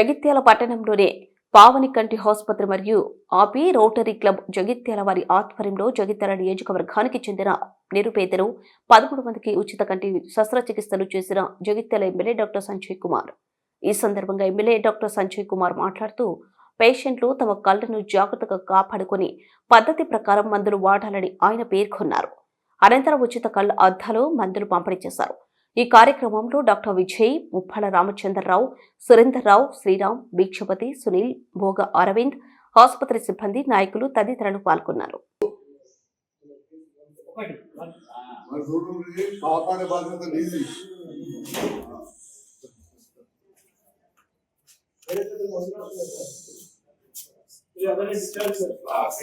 జగిత్యాల పట్టణంలోనే పావని కంటి ఆసుపత్రి మరియు ఆపి రోటరీ క్లబ్ జగిత్యాల వారి ఆధ్వర్యంలో జగిత్యాల నియోజకవర్గానికి చెందిన నిరుపేదలు పదమూడు మందికి ఉచిత కంటి శస్త్రచికిత్సలు చేసిన జగిత్యాల ఎమ్మెల్యే డాక్టర్ సంజయ్ కుమార్. ఈ సందర్భంగా ఎమ్మెల్యే డాక్టర్ సంజయ్ కుమార్ మాట్లాడుతూ పేషెంట్లు తమ కళ్ళను జాగ్రత్తగా కాపాడుకొని పద్ధతి ప్రకారం మందులు వాడాలని ఆయన పేర్కొన్నారు. అనంతరం ఉచిత కళ్ళ అద్దాలు మందులు పంపిణీ చేశారు. ఈ కార్యక్రమంలో డాక్టర్ విజయ్ ముప్పాల రామచంద్రరావు సురేందర్రావు శ్రీరామ్ భీక్షపతి సునీల్ భోగ అరవింద్ ఆసుపత్రి సిబ్బంది నాయకులు తదితరులు పాల్గొన్నారు. అంటే ఇది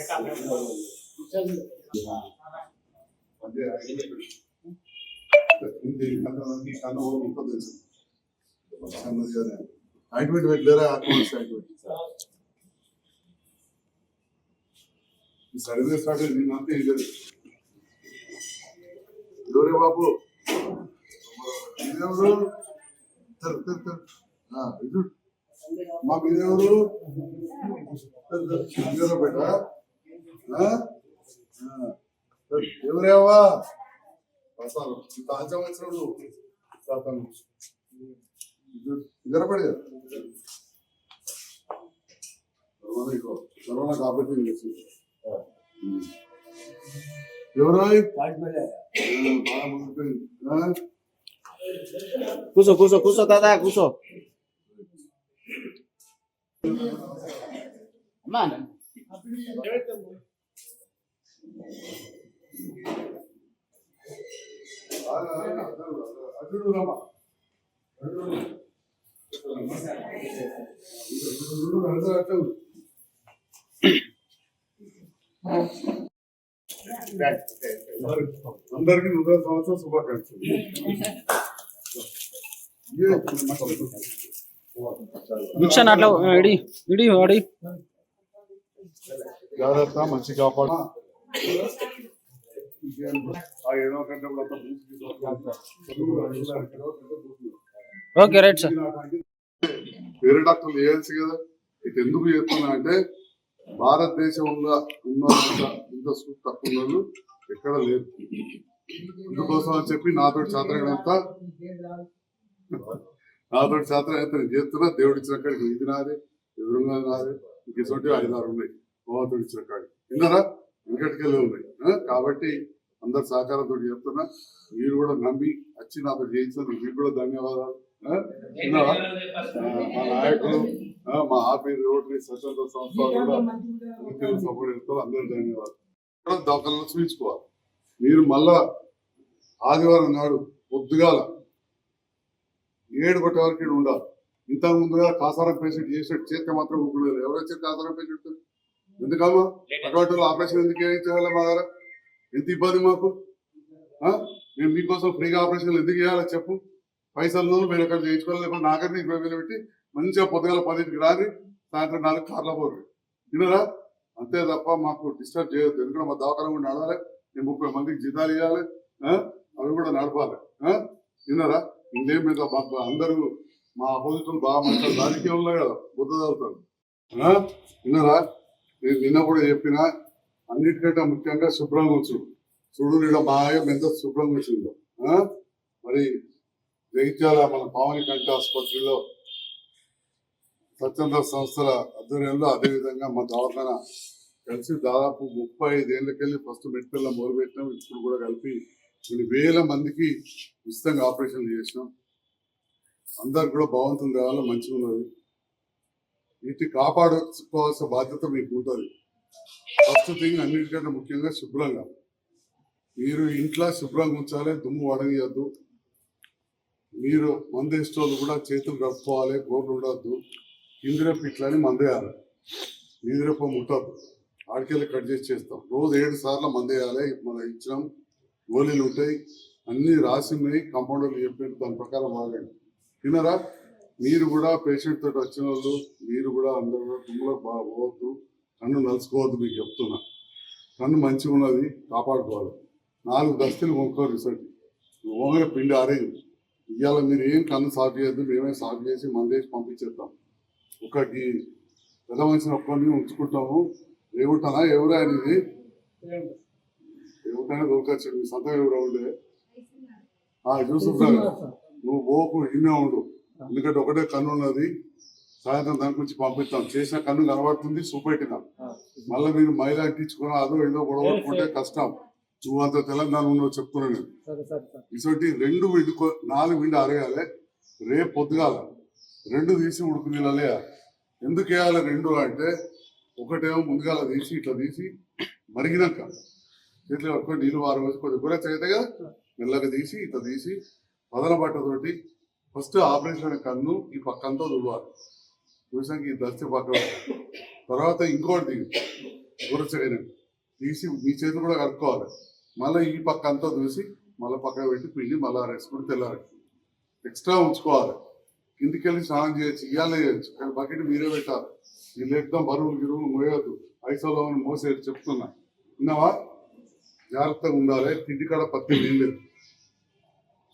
కన్ను కన్ను ఇంకో తెలుసు ఆయింట్మెంట్ పెట్టలేరా ఆయింట్మెంట్ ఈ సర్వీస్ స్టార్ట్ నేనంతా ఇది ఎవరే బాబు మీరెవరు తర్ తర్ తర్. ఆ, ఇటు మా మీరెవరు ఎవరేవా వస్తాను తాజా వచ్చినాడు తాతాను ఇద్దరు పడి కరోనా కాబట్టి చేసింది. ఆ. ఉమ్. ఎవరు బాగా ముగిపోయింది. ఆ? కూర్చో కూర్చో కూర్చో తాత కూర్చో అమ్మా అందరికీ నూతన సంవత్సరం శుభాకాంక్షలు ఏ, భిక్షాన్ అట్లా ఇడి ఇడి వాడి జాగ్రత్త మంచి కాపాడు ఓకే రైట్ సార్ వేరే డాక్టర్లు చేయాల్సి కదా. ఇది ఎందుకు చెప్తున్నా అంటే భారతదేశంలో ఉన్న ఇంత సూట్ తక్కువ ఎక్కడ లేదు అందుకోసం అని చెప్పి నాతో శాస్త్రజ్ఞంతా నాతో శాస్త్రజ్ఞత నేను చేస్తున్నా దేవుడు ఇచ్చిన కాడికి ఇది నాదే ఎదురుగా నాదే ఇంక ఇటువంటి ఐదారు ఉన్నాయి. భగవంతుడు ఇచ్చిన కాడికి. విన్నారా? ఇంకటికెళ్ళి ఉన్నాయి. కాబట్టి అందరు సహకారంతో చెప్తున్నా. మీరు కూడా నమ్మి వచ్చి నాతో చేయించినందుకు మీకు కూడా ధన్యవాదాలు. మా నాయకులు మా ఆఫీస్ రోటరీ స్వచ్ఛంద సంస్థ సపోర్ట్ చేస్తారు. అందరూ ధన్యవాదాలు. దవాఖానలో చూపించుకోవాలి. మీరు మళ్ళా ఆదివారం నాడు పొద్దుగాల ఏడు కొట్టే వరకు ఉండాలి. ఇంత ముందుగా కాసారం పేషెంట్ చేసినట్టు చేస్తే మాత్రం ఊపిలేదు. ఎవరు వచ్చారు కాసారం పేషెంట్? ఎందుకమ్మా? అటువంటి ఆపరేషన్ ఎందుకు ఏం చేయాలి మా దగ్గర? ఎంత ఇబ్బంది మాకు? మేము మీకోసం ఫ్రీగా ఆపరేషన్లు ఎందుకు చేయాలో చెప్పు. పైసలు మీరు ఎక్కడ చేయించుకోవాలి లేకపోతే నాకన్నా ఇరవై వేలు పెట్టి మంచిగా పొద్దుగాల పదింటికి రాని సాయంత్రం నాలుగు కార్లో పోరు. వినరా? అంతే తప్ప మాకు డిస్టర్బ్ చేయొద్దు. ఎందుకంటే మా దవాఖాన కూడా నడవాలి. నేను ముప్పై మందికి జీతాలు ఇవ్వాలి. అవి కూడా నడపాలి. ఆ? విన్నారా ఇంకేం మీద మాకు అందరూ మా అపోజిషన్ బాగా మంచి దానికే ఉన్నాయి కదా బుద్ధ చదువుతారు విన్నారా నేను నిన్న కూడా చెప్పినా అన్నిటికంటే ముఖ్యంగా శుభ్రంగా ఉంచు. చూడు నీడ బాగా ఎంత శుభ్రంగా వచ్చిందో మరి జగిత్యాల మన పావని కంటి ఆసుపత్రిలో స్వచ్ఛంద సంస్థల ఆధ్వర్యంలో అదేవిధంగా మా దవాఖాన కలిసి దాదాపు ముప్పై ఐదేళ్ళకెళ్ళి ఫస్ట్ మెడికల్లో మొదలుపెట్టినాం. ఇప్పుడు కూడా కలిపి కొన్ని వేల మందికి ఉచితంగా ఆపరేషన్లు చేసినాం. అందరికి కూడా బాగుంటుంది కావాలి మంచిగా ఉన్నది వీటిని కాపాడుకోవాల్సిన బాధ్యత మీకు ఉంటుంది. ఫస్ట్ థింగ్ అన్నిటికంటే ముఖ్యంగా శుభ్రంగా. మీరు ఇంట్లో శుభ్రంగా ఉంచాలి దుమ్ము వడనియద్దు. మీరు మందేసేటోళ్ళు కూడా చేతులు కప్పుకోవాలి గోర్లు ఉండొద్దు. ఇందిరపు ఇట్లని మందేయాలి ఇందిరపు ముట్టద్దు. ఆడికెళ్ళి కట్ చేసి చేస్తాం. రోజు ఏడు సార్లు మందేయాలి మనం ఇచ్చినాం గోళీలు ఉంటాయి. అన్ని రాసి ఉన్నాయి. కంపౌండర్లు చెప్పారు దాని ప్రకారం వాడండి. తినరా? మీరు కూడా పేషెంట్ తోటి వచ్చిన వాళ్ళు మీరు కూడా అందరూ కూడా తుమ్ములో బాగా పోవద్దు. కన్ను నలుచుకోవద్దు మీకు చెప్తున్నా. కన్ను మంచిగా ఉన్నది కాపాడుకోవాలి. నాలుగు దస్తులు మొక్కోరు రిసల్ట్. ఓంగల పిండి ఆరేది ఇవాళ మీరు ఏం కన్ను సాఫ్ చేయొద్దు మేమే సాఫ్ చేసి మందేసి పంపించేస్తాం ఒక ఈ పెద్ద మనిషిని ఒక్కరిని ఉంచుకుంటాము. ఏముంటానా ఎవరు ఇది ఏముంటానే దొరకచ్చు మీ సంతకం ఎవరు ఉండే? గారు నువ్వు పోకు ఇన్నే ఉండు. ఎందుకంటే ఒకటే కన్ను ఉన్నది. సాయంత్రం దాని గురించి పంపిస్తాం. చేసిన కన్ను కనబడుతుంది చూపెట్టినాం. మళ్ళీ మీరు మైలు అంటించుకున్నా అదో ఏదో గొడవకుంటే కష్టం. నువ్వు అంత తెలంగాణ ఉన్నావు చెప్తున్నా నేను. ఇటువంటి రెండు విండు కొ- నాలుగు విండు అరగాలి రేపు పొద్దుగాల రెండు తీసి ఉడుకు నీళ్ళలే. ఎందుకు వేయాలి రెండు అంటే ఒకటేమో ముందుగాల తీసి ఇట్లా తీసి మరిగినాక. చేతిలో పట్టుకొని నీళ్ళు వారం వేసి కొద్దిగా కూడా చేతే కదా? మెల్లగా తీసి ఇట్లా తీసి పదన బట్టతోటి ఫస్ట్ ఆపరేషన్ కన్ను ఈ పక్కంతా దువ్వాలి చూసాక ఈ దస్తి పక్కన తర్వాత ఇంకోటి దిగు తీసి మీ చేతులు కూడా కనుక్కోవాలి మళ్ళీ ఈ పక్క అంతా చూసి మళ్ళీ పక్కన పెట్టి పిండి మళ్ళీ రెస్కొని తెల్లాలి ఎక్స్ట్రా ఉంచుకోవాలి. కిందికి వెళ్ళి స్నానం చేయొచ్చు ఇవ్వాలి చేయొచ్చు. కానీ బకెట్ మీరే పెట్టాలి. ఈ ఎక్దాం బరువులు గిరువులు మోయొద్దు. ఐసోలో మోసేది చెప్తున్నా. విన్నావా? జాగ్రత్తగా ఉండాలి. తిండి కాడ పత్తి ఏం లేదు.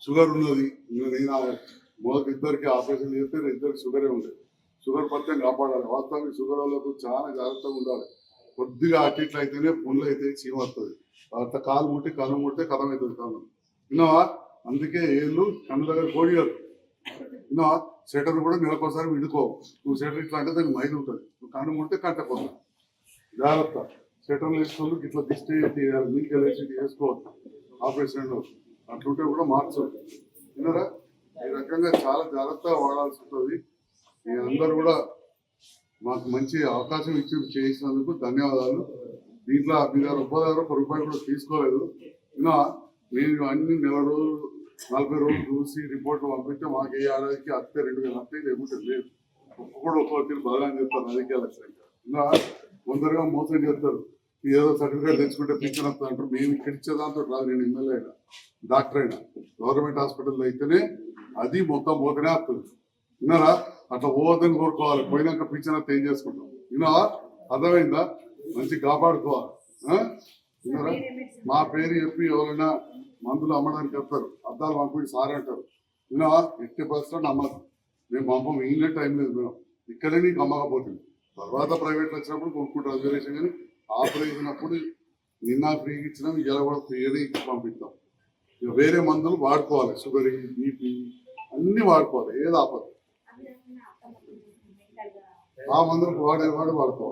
షుగర్ ఉన్నది. నేను మొదటి ఇద్దరికి ఆపరేషన్ చేస్తే ఇద్దరికి షుగరే ఉండేది. నేపథ్యం కాపాడాలి. వాస్తవానికి షుగర్ వాళ్ళకు చాలా జాగ్రత్తగా ఉండాలి. కొద్దిగా అటు ఇట్లా అయితేనే పుండ్లు అయితే చీమ వస్తుంది తర్వాత కాలు ముట్టి కన్ను ముట్టే కథం అవుతుంది కన్ను విన్నావా? అందుకే ఏళ్ళు కన్ను దగ్గర కోడియదు విన్నావా? సెటర్ కూడా నెలకోసారి విడుకో నువ్వు సెటర్ ఇట్లా అంటే దానికి మైలు ఉంటుంది. నువ్వు కన్ను ముట్టే కంటపోతుంది జాగ్రత్త. సెటర్లు వేసుకోవాలి ఇట్లా దిష్టి తీయాలి మీకు వెళ్ళేసి వేసుకోవద్దు. ఆపరేషన్ అట్లుంటే కూడా మార్చదు విన్నారా? ఈ రకంగా చాలా జాగ్రత్తగా వాడాల్సి ఉంటుంది మీ అందరూ కూడా మాకు మంచి అవకాశం ఇచ్చి చేసినందుకు ధన్యవాదాలు. దీంట్లో మీ దగ్గర ఒక్క దగ్గర ఒక రూపాయి కూడా తీసుకోలేదు. ఇంకా నేను అన్ని నెల రోజులు నలభై రోజులు చూసి రిపోర్ట్లు పంపిస్తే మాకు ఏ ఏడాదికి అత్తే రెండు వేలు అత్తే లేకుంటే లేదు. ఒక్క కూడా ఒక్కొక్కరు బాగా చెప్తారు రాజకీయాల ఇంకా. కొందరుగా మోసం చేస్తారు. ఏదో సర్టిఫికేట్ తెచ్చుకుంటే పింఛన్ వస్తా అంటారు. మేము ఇక్కడ ఇచ్చేదాంతో రాదు నేను ఎమ్మెల్యే అయినా డాక్టర్ అయినా గవర్నమెంట్ హాస్పిటల్లో అయితేనే అది మొత్తం పోతేనే వస్తుంది. విన్నారా? అట్లా పోవద్దని కోరుకోవాలి. పోయినాక పింఛన్ ఏం చేసుకుంటాం? విన్నావా? అర్థమైందా? మంచి కాపాడుకోవాలి. విన్నారా? మా పేరు చెప్పి ఎవరైనా మందులు అమ్మడానికి చెప్తారు. అద్దాలు పంపించి సార్ అంటారు. విన్నావా? ఎట్టి పరిస్థితులు అమ్మదు మేము పంపం. ఈయన టైం లేదు మేము ఇక్కడే నీకు అమ్మకపోతుంది. తర్వాత ప్రైవేట్ వచ్చినప్పుడు కొనుక్కుంటాం రిజర్వేషన్ కానీ ఆపరేషన్ అప్పుడు నిన్న ఫ్రీగా ఇచ్చినాం ఇలా కూడా ఫ్రీగానే పంపిస్తాం. వేరే మందులు వాడుకోవాలి. షుగర్ బీపీ అన్ని వాడుకోవాలి. ఏది ఆపదు. ఆ మందులు వాడే వాడు వాడుకోవాలి.